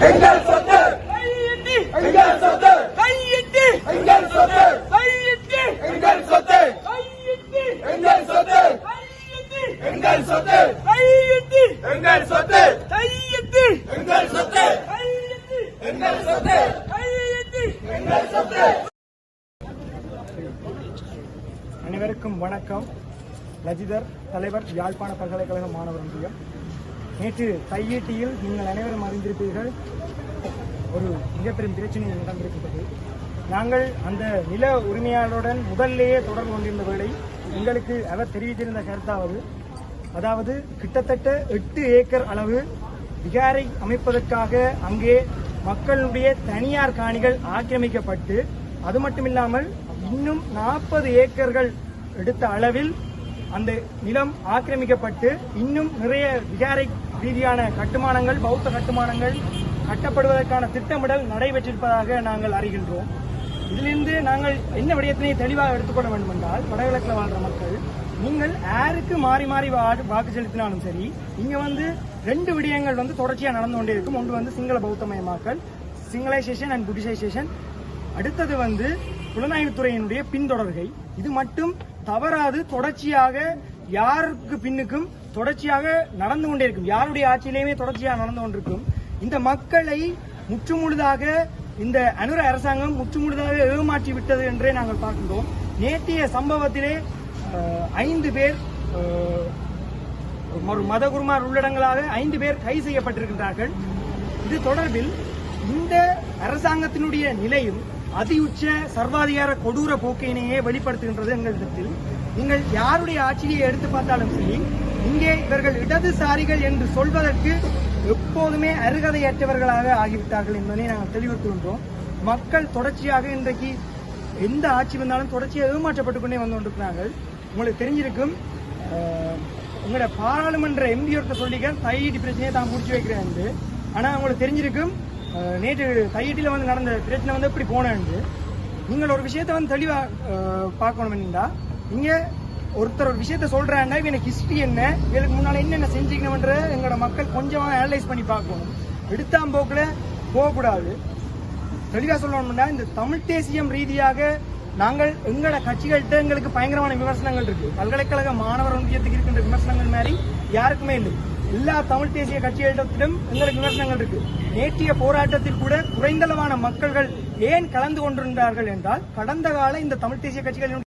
எங்கள் சொத்து எங்கள் சொத்து கையிட்டு எங்கள் சொத்து கையிட்டு எங்கள் சொத்து கையிட்டு எங்கள் சொத்து கையிட்டு எங்கள் சொத்து கையிட்டு எங்கள் சொத்து கையிட்டு எங்கள் சொத்து கையிட்டு எங்கள் சொத்து கையிட்டு எங்கள் சொத்து அனைவருக்கும் வணக்கம் லஜிதர் தலைவர் யாழ்ப்பாண பல்கலைக்கழக மாணவர் ஒன்றியம் நேற்று கையீட்டியில் நீங்கள் அனைவரும் அறிந்திருப்பீர்கள். ஒரு மிகப்பெரும் பிரச்சனை நடந்திருக்கிறது. நாங்கள் அந்த நில உரிமையாளருடன் முதல்லேயே தொடர்பு கொண்டிருந்த வேளை எங்களுக்கு அவர் தெரிவித்திருந்த கருத்தாவது அதாவது கிட்டத்தட்ட எட்டு ஏக்கர் அளவு விகாரை அமைப்பதற்காக அங்கே மக்களுடைய தனியார் காணிகள் ஆக்கிரமிக்கப்பட்டு அது மட்டுமில்லாமல் இன்னும் நாற்பது ஏக்கர்கள் எடுத்த அளவில் அந்த நிலம் ஆக்கிரமிக்கப்பட்டு இன்னும் நிறைய விகாரை ரீதியான கட்டுமானங்கள் பௌத்த கட்டுமானங்கள் கட்டப்படுவதற்கான திட்டமிடல் நடைபெற்றிருப்பதாக நாங்கள் அறிகின்றோம். இதிலிருந்து நாங்கள் என்ன விடயத்தினை தெளிவாக எடுத்துக்கொள்ள வேண்டும் என்றால் வடகிழக்கில் வாழ்ற மக்கள் நீங்கள் யாருக்கு மாறி மாறி வாக்கு செலுத்தினாலும் சரி இங்க வந்து ரெண்டு விடயங்கள் வந்து தொடர்ச்சியாக நடந்து கொண்டே இருக்கும். ஒன்று வந்து சிங்கள பௌத்தமயமாக்கல் சிங்களைசேஷன் அண்ட் புட்டிசைசேஷன் அடுத்தது வந்து புலனாய்வுத்துறையினுடைய பின்தொடர்கை. இது மட்டும் தவறாது தொடர்ச்சியாக யாருக்கு பின்னுக்கும் தொடர்ச்சியாக நடந்து கொண்டே இருக்கும் யாருடைய ஆட்சியிலேயுமே தொடர்ச்சியாக நடந்து கொண்டிருக்கும். இந்த மக்களை முற்றுமுழுதாக இந்த அனுர அரசாங்கம் முற்றுமுழுதாக ஏமாற்றி விட்டது என்றே நாங்கள் பார்க்கின்றோம். நேற்றைய சம்பவத்திலே ஐந்து பேர் ஒரு மதகுருமார் உள்ளடங்களாக ஐந்து பேர் கைது செய்யப்பட்டிருக்கின்றார்கள். இது தொடர்பில் இந்த அரசாங்கத்தினுடைய நிலையும் அதியுச்ச சர்வாதிகார கொடூர போக்கினையே வெளிப்படுத்துகின்றது எங்களிடத்தில் நீங்கள் யாருடைய ஆட்சியை எடுத்து பார்த்தாலும் சரி இங்கே இவர்கள் இடதுசாரிகள் என்று சொல்வதற்கு எப்போதுமே அருகதையற்றவர்களாக ஆகிவிட்டார்கள் என்பதை நாங்கள் தெளிவுறுத்துகின்றோம். மக்கள் தொடர்ச்சியாக இன்றைக்கு எந்த ஆட்சி வந்தாலும் தொடர்ச்சியாக ஏமாற்றப்பட்டு கொண்டே வந்து கொண்டிருக்கிறார்கள். உங்களுக்கு தெரிஞ்சிருக்கும் உங்களோட பாராளுமன்ற எம்பி ஒருத்தர் சொல்லிக்க தையீட்டு பிரச்சனையை தான் முடிச்சு வைக்கிறேன் என்று. ஆனா உங்களுக்கு தெரிஞ்சிருக்கும் நேற்று தையீட்டில் வந்து நடந்த பிரச்சனை வந்து எப்படி போனேன் நீங்கள் ஒரு விஷயத்தை வந்து தெளிவாக பார்க்கணும் என்னடா இங்கே ஒருத்தர் ஒரு விஷயத்த சொல்றாருன்னா இவனுக்கு ஹிஸ்டரி என்ன? இவனுக்கு முன்னால என்னென்ன செஞ்சுக்கணும்ன்ற எங்களோட மக்கள் கொஞ்சமா அனலைஸ் பண்ணி பார்க்கணும். எடுத்தாம் போக்குல போகக்கூடாது. தெளிவாக சொல்லணும்னா இந்த தமிழ் தேசியம் ரீதியாக நாங்கள் எங்களோட கட்சிகள்கிட்ட எங்களுக்கு பயங்கரமான விமர்சனங்கள் இருக்கு. பல்கலைக்கழக மாணவர் ஒன்றியத்துக்கு இருக்கின்ற விமர்சனங்கள் மாதிரி யாருக்குமே இல்லை. எல்லா தமிழ் தேசிய கட்சிகளிடத்திலும் எங்களுக்கு விமர்சனங்கள் இருக்கு. நேற்றைய போராட்டத்தில் கூட குறைந்தளவான மக்கள்கள் ஏன் கலந்து கொண்டிருந்தார்கள் என்றால் கடந்த கால இந்த தமிழ் தேசிய கட்சிகளின்